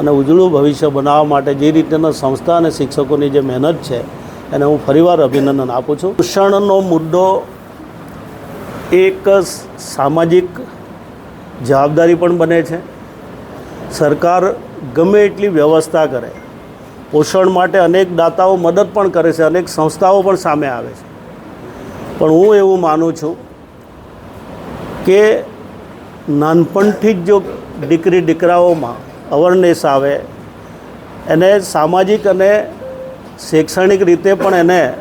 અને ઉજળું ભવિષ્ય બનાવવા માટે જે રીતેના સંસ્થા અને શિક્ષકોની જે મહેનત છે, એને હું ફરીવાર અભિનંદન આપું છું. શિક્ષણનો મુદ્દો એક સામાજિક જવાબદારી પણ બને છે. સરકાર ગમે એટલી વ્યવસ્થા કરે, પોષણ માટે અનેક દાતાઓ મદદ પણ કરે છે, અનેક સંસ્થાઓ પણ સામે આવે છે. પણ હું એવું માનું છું કે નાનપણથી જ જો દીકરી દીકરાઓમાં અવેરનેસ આવે. એને સામાજિક અને શૈક્ષણિક રીતે પણ એને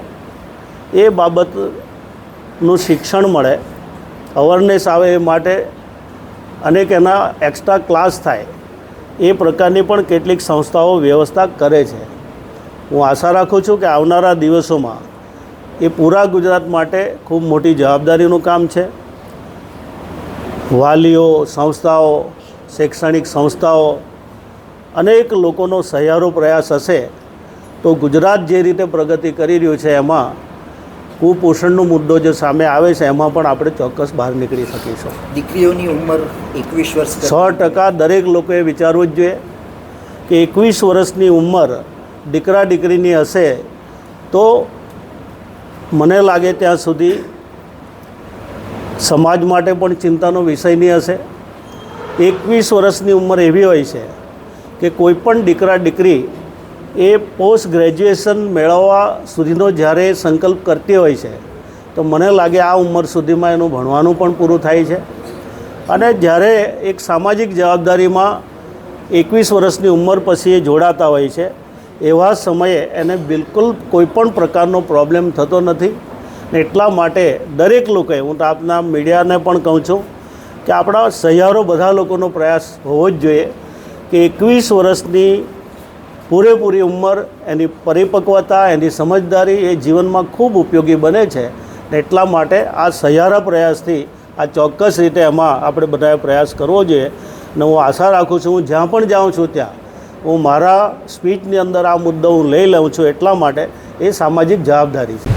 એ બાબતનું શિક્ષણ મળે. અવરનેસ આવે એ માટે અનેક એના એક્સ્ટ્રા ક્લાસ થાય. એ પ્રકારની પણ કેટલીક સંસ્થાઓ વ્યવસ્થા કરે છે. હું આશા રાખું છું કે આવનારા દિવસોમાં એ પૂરા ગુજરાત માટે ખૂબ મોટી જવાબદારીનું કામ છે. વાલીઓ, સંસ્થાઓ, શૈક્ષણિક સંસ્થાઓ અનેક લોકોનો સહિયારો પ્રયાસ હશે તો ગુજરાત જે રીતે પ્રગતિ કરી રહ્યું છે એમાં કુપોષણનો મુદ્દો જે સામે આવે છે એમાં પણ આપણે ચોક્કસ બહાર નીકળી શકીશું. દીકરીઓની ઉંમર એકવીસ વર્ષ સો ટકા દરેક લોકોએ વિચારવું જ જોઈએ કે એકવીસ વર્ષની ઉંમર દીકરા દીકરીની હશે તો મને લાગે ત્યાં સુધી સમાજ માટે પણ ચિંતાનો વિષય નહીં હશે. એકવીસ વર્ષની ઉંમર એવી હોય છે કે કોઈ પણ દીકરા, દીકરી એ પોસ્ટ ગ્રેજ્યુએશન મેળવવા સુધીનો જ્યારે સંકલ્પ કરતી હોય છે, તો મને લાગે આ ઉંમર સુધીમાં એનું ભણવાનું પણ પૂરું થાય છે. અને જ્યારે એક સામાજિક જવાબદારીમાં એકવીસ વર્ષની ઉંમર પછી એ જોડાતા હોય છે, એવા સમયે એને બિલકુલ કોઈ પણ પ્રકારનો પ્રોબ્લેમ થતો નથી. ને એટલા માટે દરેક લોકોએ, હું તો આપના મીડિયાને પણ કહું છું, કે આપણા સહિયારો બધા લોકોનો પ્રયાસ હોવો જ જોઈએ. કે એકવીસ વર્ષની પૂરેપૂરી ઉંમર, એની પરિપક્વતા, એની સમજદારી એ જીવનમાં ખૂબ ઉપયોગી બને છે એટલા માટે આ સહિયારા પ્રયાસથી, આ ચોક્કસ રીતે એમાં આપણે બધાએ પ્રયાસ કરવો જોઈએ ને હું આશા રાખું છું, હું જ્યાં પણ જાઉં છું ત્યાં, હું મારા સ્પીચની અંદર આ મુદ્દો હું લઈ લઉં છું એટલા માટે એ સામાજિક જવાબદારી છે.